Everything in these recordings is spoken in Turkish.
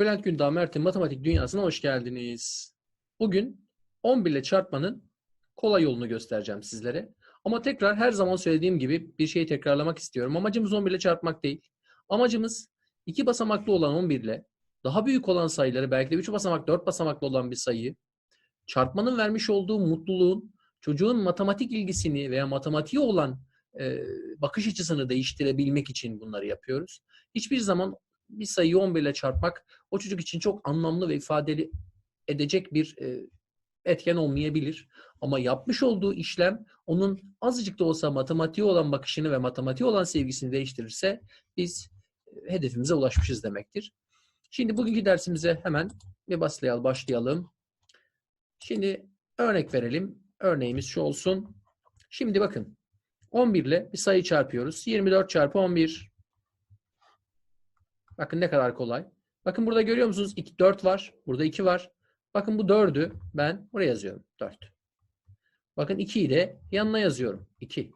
Bülent Gündağ Mert'in matematik dünyasına hoş geldiniz. Bugün 11 ile çarpmanın kolay yolunu göstereceğim sizlere. Ama tekrar her zaman söylediğim gibi bir şeyi tekrarlamak istiyorum. Amacımız 11 ile çarpmak değil. Amacımız iki basamaklı olan 11 ile daha büyük olan sayıları belki de 3 basamak 4 basamaklı olan bir sayıyı çarpmanın vermiş olduğu mutluluğun çocuğun matematik ilgisini veya matematiğe olan e, bakış açısını değiştirebilmek için bunları yapıyoruz. Hiçbir zaman bir sayıyı 11 ile çarpmak o çocuk için çok anlamlı ve ifadeli edecek bir e, etken olmayabilir. Ama yapmış olduğu işlem onun azıcık da olsa matematiğe olan bakışını ve matematiğe olan sevgisini değiştirirse biz e, hedefimize ulaşmışız demektir. Şimdi bugünkü dersimize hemen bir başlayalım. başlayalım. Şimdi örnek verelim. Örneğimiz şu olsun. Şimdi bakın 11 ile bir sayı çarpıyoruz. 24 çarpı 11. Bakın ne kadar kolay. Bakın burada görüyor musunuz? 2, 4 var. Burada 2 var. Bakın bu 4'ü ben buraya yazıyorum. 4. Bakın 2'yi de yanına yazıyorum. 2.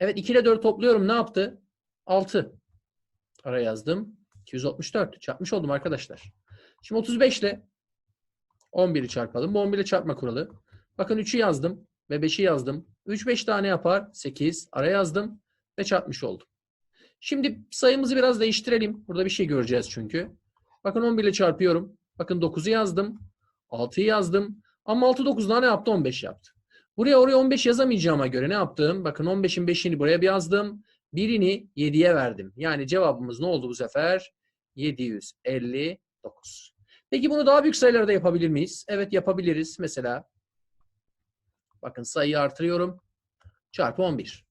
Evet 2 ile 4 topluyorum. Ne yaptı? 6. Araya yazdım. 264. Çarpmış oldum arkadaşlar. Şimdi 35 ile 11'i çarpalım. Bu 11 ile çarpma kuralı. Bakın 3'ü yazdım ve 5'i yazdım. 3 5 tane yapar. 8. Araya yazdım ve çarpmış oldum. Şimdi sayımızı biraz değiştirelim. Burada bir şey göreceğiz çünkü. Bakın 11 ile çarpıyorum. Bakın 9'u yazdım. 6'yı yazdım. Ama 6 9'dan ne yaptı? 15 yaptı. Buraya oraya 15 yazamayacağıma göre ne yaptım? Bakın 15'in 5'ini buraya bir yazdım. Birini 7'ye verdim. Yani cevabımız ne oldu bu sefer? 759. Peki bunu daha büyük sayılarda yapabilir miyiz? Evet yapabiliriz. Mesela bakın sayıyı artırıyorum. Çarpı 11.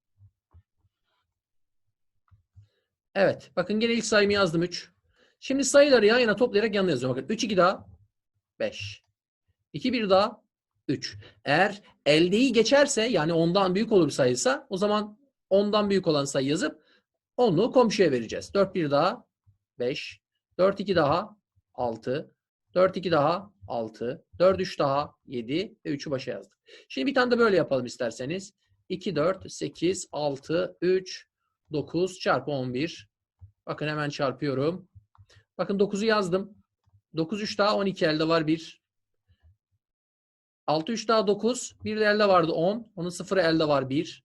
Evet. Bakın gene ilk sayımı yazdım 3. Şimdi sayıları yan yana toplayarak yanına yazıyorum. Bakın 3 2 daha 5. 2 1 daha 3. Eğer eldeyi geçerse yani ondan büyük olur sayıysa o zaman ondan büyük olan sayı yazıp onu komşuya vereceğiz. 4 1 daha 5. 4 2 daha 6. 4 2 daha 6. 4 3 daha 7 ve 3'ü başa yazdık. Şimdi bir tane de böyle yapalım isterseniz. 2 4 8 6 3 9 çarpı 11. Bakın hemen çarpıyorum. Bakın 9'u yazdım. 9 3 daha 12 elde var 1. 6 3 daha 9. Bir de elde vardı 10. Onun sıfırı elde var 1.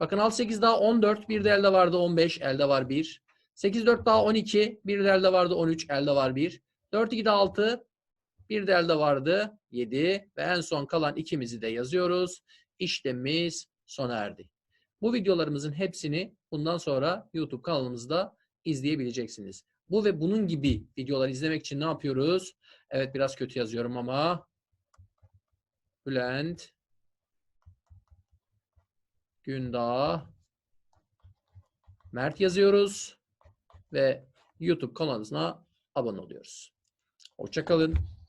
Bakın 6 8 daha 14. Bir de elde vardı 15. Elde var 1. 8 4 daha 12. Bir de elde vardı 13. Elde var 1. 4 2 daha 6. Bir de elde vardı 7. Ve en son kalan ikimizi de yazıyoruz. İşlemimiz sona erdi. Bu videolarımızın hepsini bundan sonra YouTube kanalımızda izleyebileceksiniz. Bu ve bunun gibi videolar izlemek için ne yapıyoruz? Evet biraz kötü yazıyorum ama Bülent Gündağ Mert yazıyoruz ve YouTube kanalımıza abone oluyoruz. Hoşçakalın.